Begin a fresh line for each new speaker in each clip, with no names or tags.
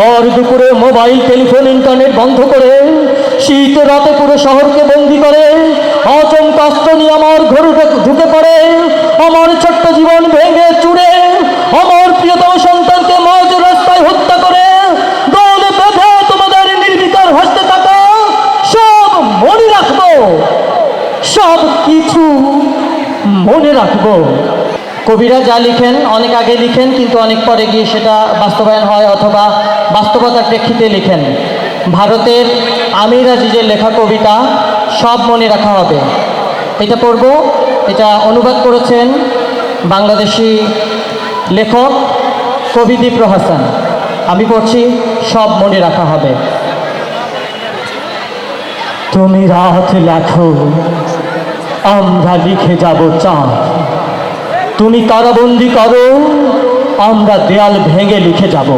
ভর দুপুরে mobile, telephone, internet বন্ধ করে শীত রাতে পুরো শহরকে বন্দি করে আচমকা অস্ত্র নিয়ে আমার ঘরে ঢুকে- ঢুকে পড়ে, আমার ছোট্ট জীবন ভেঙে চুড়ে আমার প্রিয়তম সন্তানকে মাঝ রাস্তায় হত্যা করে, দল বেঁধে তোমাদের নির্বিকার হাসতে থাকা, সব মনে রাখব, সব কিছু মনে রাখব। কবিরা যা লিখেন, অনেক আগে লিখেন, কিন্তু অনেক পরে গিয়ে সেটা বাস্তবায়ন হয় অথবা বাস্তবতার প্রেক্ষিতে লিখেন। ভারতের আমির আজিজের লেখা কবিতা সব মনে রাখা হবে। এটা পড়ব, এটা অনুবাদ করেছেন বাংলাদেশি লেখক কবি দীপ্র হাসান আমি পড়ছি, সব মনে রাখা হবে। তুমি রাত লেখো, আমরা লিখে যাব চাঁদ। তুমি কারাবন্দি করো, আমরা দেয়াল ভেঙে লিখে যাব।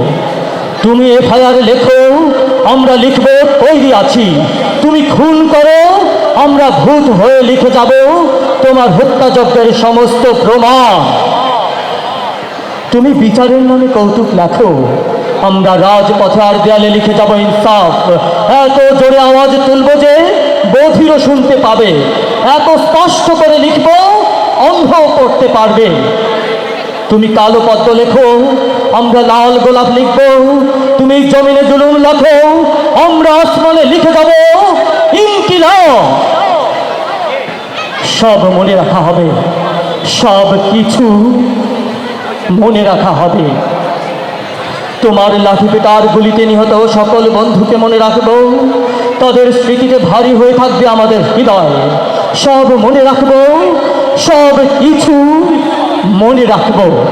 তুমি এফআইআর লেখো, আমরা লিখব, তৈরি আছি। তুমি খুন করো, আমরা ভূত হয়ে লিখে যাব। তোমার হত্যাযজ্ঞের সমস্ত প্রমাণ। তুমি বিচারের নামে কৌতুক লেখো, আমরা রাজপথে আর দেয়ালে লিখে যাব ইনসাফ। এত জোরে আওয়াজ তুলব যে বধিরও শুনতে পাবে। এত স্পষ্ট করে লিখব পারবে। তুমি কালো পদ্ম লেখো, আমরা লাল গোলাপ লিখব, তুমি জমিনে জুলুম লেখো, আমরা আসমানে লিখে যাব। সব মনে রাখা হবে, সব কিছু মনে রাখা হবে। তোমার লাঠি পেটার গুলিতে নিহত সকল বন্ধুকে মনে রাখব, তাদের স্মৃতিতে ভারী হয়ে থাকবে আমাদের হৃদয়। সব মনে রাখব সব কিছু মনে রাখব।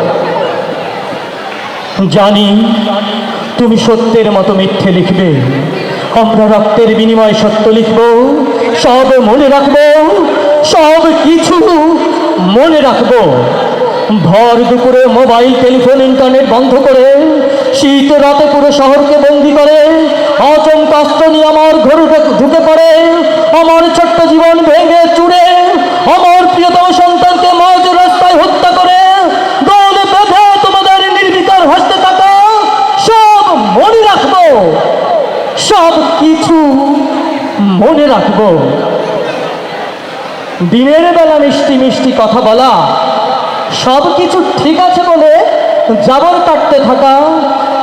জানি তুমি সত্যের মতো মিথ্যে লিখবে। আমরা রক্তের বিনিময়ে সত্য লিখব। সব মনে রাখব। সব কিছু মনে রাখব। ভর দুপুরে মোবাইল, টেলিফোন, ইন্টারনেট বন্ধ করে শীত রাতে পুরো শহরকে বন্দি করে আচমকা অস্ত্র নিয়ে আমার ঘরে ঢুকে পড়ে আমার ছোট্ট জীবন ভেঙে চুড়ে আমার প্রিয়তম সন্তানকে মাঝ রাস্তায় হত্যা করে দল বেঁধে তোমাদের নির্বিকার হাসতে থাকা সব মনে রাখব সব কিছু মনে দিনের বেলা মিষ্টি মিষ্টি কথা বলা, সব কিছু ঠিক আছে বলে জাবর কাটতে থাকা,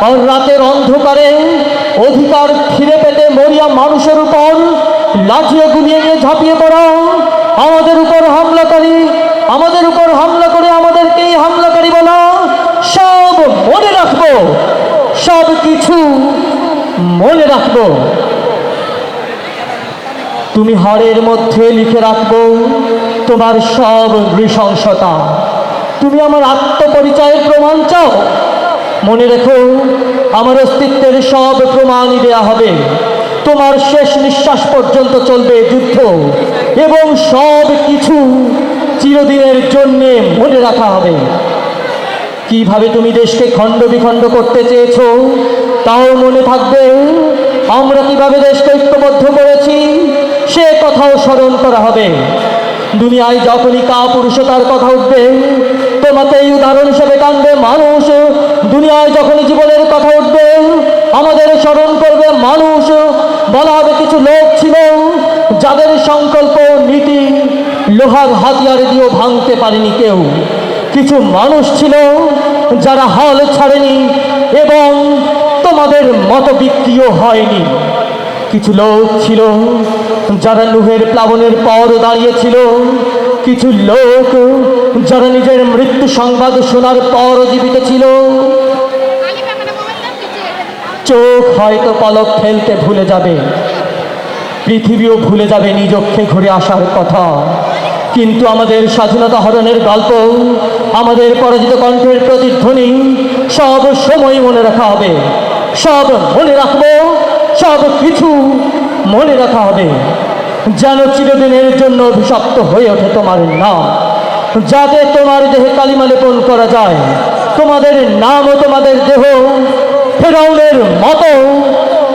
আর রাতের অন্ধকারে অধিকার ফিরে পেতে মরিয়া মানুষের উপর লাঠিয়ে গুলিয়ে নিয়ে ঝাঁপিয়ে পড়া, আমাদের উপর হামলাকারী আমাদের উপর হামলা করে আমাদেরকেই হামলাকারী বলা, সব মনে রাখব, সব কিছু মনে রাখব। তুমি হরের মধ্যে লিখে রাখব তোমার সব নৃশংসতা। তুমি আমার আত্মপরিচয়ের প্রমাণ চাও? মনে রেখো, আমার অস্তিত্বের সব প্রমাণই দেয়া হবে। তোমার শেষ নিঃশ্বাস পর্যন্ত চলবে যুদ্ধ এবং সব কিছু চিরদিনের জন্যে মনে রাখা হবে। কীভাবে তুমি দেশকে খণ্ড বিখণ্ড করতে চেয়েছো, তাও মনে থাকবে। আমরা কীভাবে দেশকে স্মরণ করা হবে। দুনিয়ায় যখনই কা পুরুষতার কথা উঠবে, তোমাকে এই উদাহরণ হিসেবে টানবে মানুষ। দুনিয়ায় যখনই জীবনের কথা উঠবে, আমাদের স্মরণ করবে মানুষ। বলা হবে কিছু লোক ছিল, যাদের সংকল্প, নীতি, লোহার হাতিয়ার দিয়েও ভাঙতে পারেনি কেউ। কিছু মানুষ ছিল, যারা হাল ছাড়েনি এবং তোমাদের মত বিক্রিও হয়নি। কিছু লোক ছিল। যারা লোহের প্লাবনের পর দাঁড়িয়েছিল, কিছু লোক যারা নিজের মৃত্যু সংবাদ শোনার পর জীবিত ছিল। চোখ হয়তো পলক ফেলতে ভুলে যাবে। পৃথিবীও ভুলে যাবে নিজক্ষে ঘুরে আসার কথা। কিন্তু আমাদের স্বাধীনতা হরণের গল্প, আমাদের পরাজিত কণ্ঠের প্রতিধ্বনি, সব সময় মনে রাখা হবে। সব মনে রাখব। সব কিছু মনে রাখা হবে। যেন চিরদিনের জন্য অভিশপ্ত হয়ে ওঠে তোমার নাম। যাতে তোমার দেহে কালিমা লেপন করা যায়। তোমাদের নাম ও তোমাদের দেহ ফেরাউনের মতো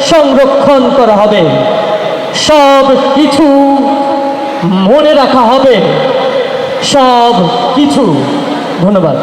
সংরক্ষণ করা হবে। সব কিছু মনে রাখা হবে। সব কিছু ধন্যবাদ।